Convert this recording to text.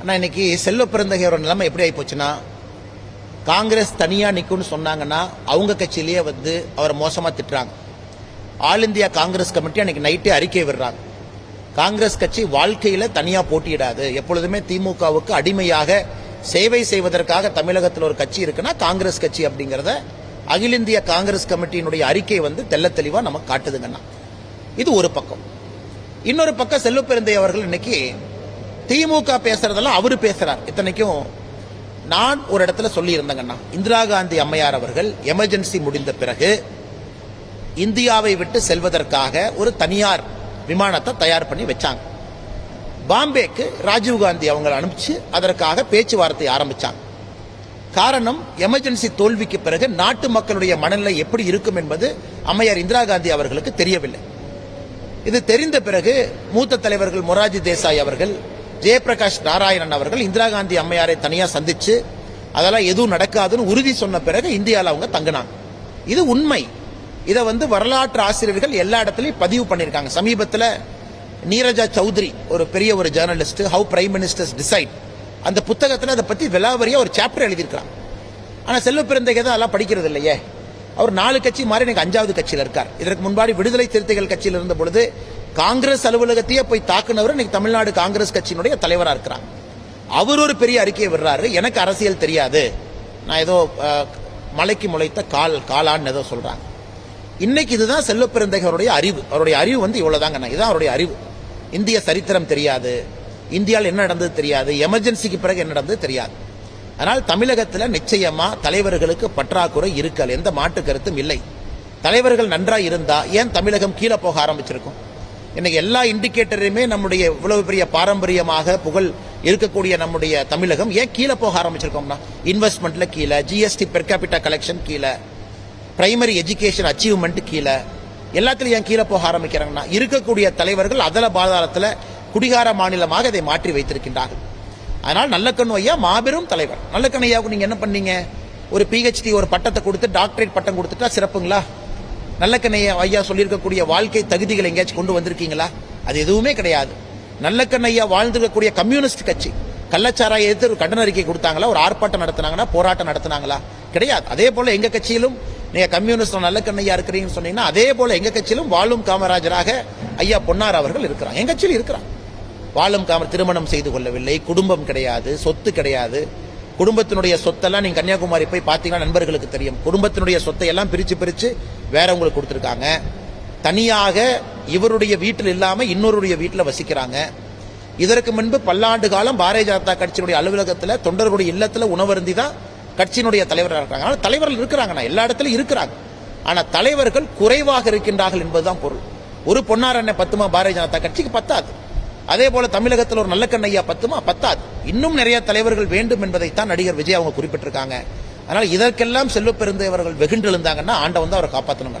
ஆனால் இன்னைக்கு செல்வ பிறந்தகையோட நிலைமை எப்படி ஆகி போச்சுன்னா காங்கிரஸ் தனியாக நிற்கும்னு சொன்னாங்கன்னா அவங்க கட்சியிலேயே வந்து அவரை மோசமாக திட்டுறாங்க. ஆல் இந்தியா காங்கிரஸ் கமிட்டி அன்னைக்கு நைட்டே அறிக்கை விடுறாங்க. காங்கிரஸ் கட்சி வாழ்க்கையில் தனியாக போட்டியிடாது. எப்பொழுதுமே திமுகவுக்கு அடிமையாக சேவை செய்வதற்காக தமிழகத்தில் ஒரு கட்சி இருக்குன்னா காங்கிரஸ் கட்சி அப்படிங்கிறத அகில இந்திய காங்கிரஸ் கமிட்டியினுடைய அறிக்கை வந்து தெல்ல தெளிவாக நமக்கு காட்டுதுங்கண்ணா இது ஒரு பக்கம். இன்னொரு பக்கம் செல்வப்பெருந்தை அவர்கள் இன்னைக்கு திமுக பேசுறதெல்லாம் அவரு பேசுறார். இத்தனைக்கும் நான் ஒரு இடத்துல சொல்லி இருந்தேங்கண்ணா இந்திரா காந்தி அம்மையார் அவர்கள் எமர்ஜென்சி முடிந்த பிறகு இந்தியாவை விட்டு செல்வதற்காக ஒரு தனியார் விமானத்தை தயார் பண்ணி வச்சாங்க. பாம்பேக்கு ராஜீவ் காந்தி அவங்களை அனுப்பிச்சு அதற்காக பேச்சுவார்த்தை ஆரம்பிச்சாங்க. காரணம் எமர்ஜென்சி தோல்விக்கு பிறகு நாட்டு மக்களுடைய மனநிலை எப்படி இருக்கும் என்பது அம்மையார் இந்திரா காந்தி அவர்களுக்கு தெரியவில்லை. இது தெரிந்த பிறகு மூத்த தலைவர்கள் மொராஜி தேசாய் அவர்கள் ஜெயபிரகாஷ் நாராயணன் அவர்கள் இந்திரா காந்தி அம்மையாரை தனியாக சந்திச்சு அதெல்லாம் எதுவும் நடக்காதுன்னு உறுதி சொன்ன பிறகு இந்தியாவில் அவங்க தங்கினாங்க. இது உண்மை. இதை வந்து வரலாற்று ஆசிரியர்கள் எல்லா இடத்துலையும் பதிவு பண்ணியிருக்காங்க. சமீபத்தில் நீரஜா சௌத்ரி ஒரு பெரிய ஒரு journalist how prime ministers decide அந்த புத்தகத்தில் அதை பற்றி விலாவரியாக ஒரு சாப்டர் எழுதியிருக்கிறாங்க. ஆனால் செல்வ பிறந்தகை தான் அதெல்லாம் படிக்கிறது இல்லையே. அவர் நாலு கட்சி மாறி எனக்கு அஞ்சாவது கட்சியில் இருக்கார். இதற்கு முன்பாடி விடுதலை சிறுத்தைகள் கட்சியில் இருந்த பொழுது காங்கிரஸ் அலுவலகத்தையே போய் தாக்குனவர் இன்னைக்கு தமிழ்நாடு காங்கிரஸ் கட்சியினுடைய தலைவராக இருக்கிறார். அவர் ஒரு பெரிய அறிக்கையை விடுறாரு. எனக்கு அரசியல் தெரியாது. நான் ஏதோ மலைக்கு முளைத்த கால் காலான்னு ஏதோ சொல்றாங்க. இன்னைக்கு இதுதான் செல்வ அறிவு. அவருடைய அறிவு வந்து இவ்வளவுதாங்க இதுதான் அவருடைய அறிவு. இந்திய சரித்திரம் தெரியாது. இந்தியாவில் என்ன நடந்தது தெரியாது. எமர்ஜென்சிக்கு பிறகு என்ன நடந்தது தெரியாது. அதனால் தமிழகத்தில் நிச்சயமா தலைவர்களுக்கு பற்றாக்குறை இருக்கல். எந்த மாற்று கருத்தும் இல்லை. தலைவர்கள் நன்றாக இருந்தா ஏன் தமிழகம் கீழே போக ஆரம்பிச்சிருக்கும்? இன்னைக்கு எல்லா இண்டிகேட்டரையுமே நம்முடைய இவ்வளவு பெரிய பாரம்பரியமாக புகழ் இருக்கக்கூடிய நம்முடைய தமிழகம் ஏன் கீழே போக ஆரம்பிச்சிருக்கோம்னா? இன்வெஸ்ட்மெண்ட்ல கீழே ஜிஎஸ்டி பெர் கேபிட்டா கலெக்ஷன் கீழே பிரைமரி எஜுகேஷன் அச்சீவ்மெண்ட் கீழே எல்லாத்துலயும் ஏன் கீழே போக ஆரம்பிக்கிறாங்கன்னா இருக்கக்கூடிய தலைவர்கள் அதல பாதாளத்தில் குடிகார மாநிலமாக இதை மாற்றி வைத்திருக்கின்றார்கள். அதனால் நல்லக்கண்ணு ஐயா மாபெரும் தலைவர். நல்லக்கண்ணு ஐயாவுக்கு நீங்க என்ன பண்ணீங்க? ஒரு பிஹெச்டி ஒரு பட்டத்தை கொடுத்து டாக்டரேட் பட்டம் கொடுத்துட்டா சிறப்புங்களா? நல்லக்கண்ணையா ஐயா சொல்லியிருக்கக்கூடிய வாழ்க்கை தகுதிகளை எங்கேயாச்சும் கொண்டு வந்திருக்கீங்களா? அது எதுவுமே கிடையாது. நல்லக்கண்ணையா வாழ்ந்திருக்கக்கூடிய கம்யூனிஸ்ட் கட்சி கள்ளச்சாராய எதிர்த்து ஒரு கண்டன அறிக்கை கொடுத்தாங்களா? ஒரு ஆர்ப்பாட்டம் நடத்தினாங்கன்னா போராட்டம் நடத்தினாங்களா? கிடையாது. அதே போல எங்க கட்சியிலும் நீங்க கம்யூனிஸ்ட் நல்லக்கண்ணையா இருக்கிறீங்கன்னு சொன்னீங்கன்னா அதே போல எங்க கட்சியிலும் வாழும் காமராஜராக ஐயா பொன்னார் அவர்கள் இருக்கிறாங்க எங்க கட்சியில் இருக்கிறாங்க வாழும் காமர் திருமணம் செய்து கொள்ளவில்லை குடும்பம் கிடையாது சொத்து கிடையாது. குடும்பத்தினுடைய சொத்தெல்லாம் நீங்க கன்னியாகுமரி போய் பார்த்தீங்கன்னா நண்பர்களுக்கு தெரியும். குடும்பத்தினுடைய சொத்தை எல்லாம் பிரிச்சு பிரிச்சு வேறவங்களுக்கு கொடுத்துருக்காங்க. தனியாக இவருடைய வீட்டில் இல்லாமல் இன்னொருடைய வீட்டில் வசிக்கிறாங்க. இதற்கு முன்பு பல்லாண்டு காலம் பாரதிய ஜனதா கட்சியினுடைய அலுவலகத்தில் தொண்டர்களுடைய இல்லத்தில் உணவருந்தி தான் கட்சியினுடைய தலைவராக இருக்காங்க. ஆனால் தலைவர்கள் இருக்கிறாங்கண்ணா எல்லா இடத்துலையும் இருக்கிறாங்க. ஆனால் தலைவர்கள் குறைவாக இருக்கின்றார்கள் என்பதுதான் பொருள். ஒரு பொன்னார் அண்ணன் பத்துமா பாரதிய ஜனதா கட்சிக்கு பத்தாது. அதே போல தமிழகத்தில் ஒரு நல்ல கண்ணையா பத்துமா பத்தாது. இன்னும் நிறைய தலைவர்கள் வேண்டும் என்பதைத்தான் நடிகர் விஜய் அவங்க குறிப்பிட்டிருக்காங்க. அதனால இதற்கெல்லாம் செல்வ பெருந்தவர்கள் வெகுண்டெழுந்தாங்கன்னா ஆண்டவன் தான் அவரை காப்பாற்றணுங்க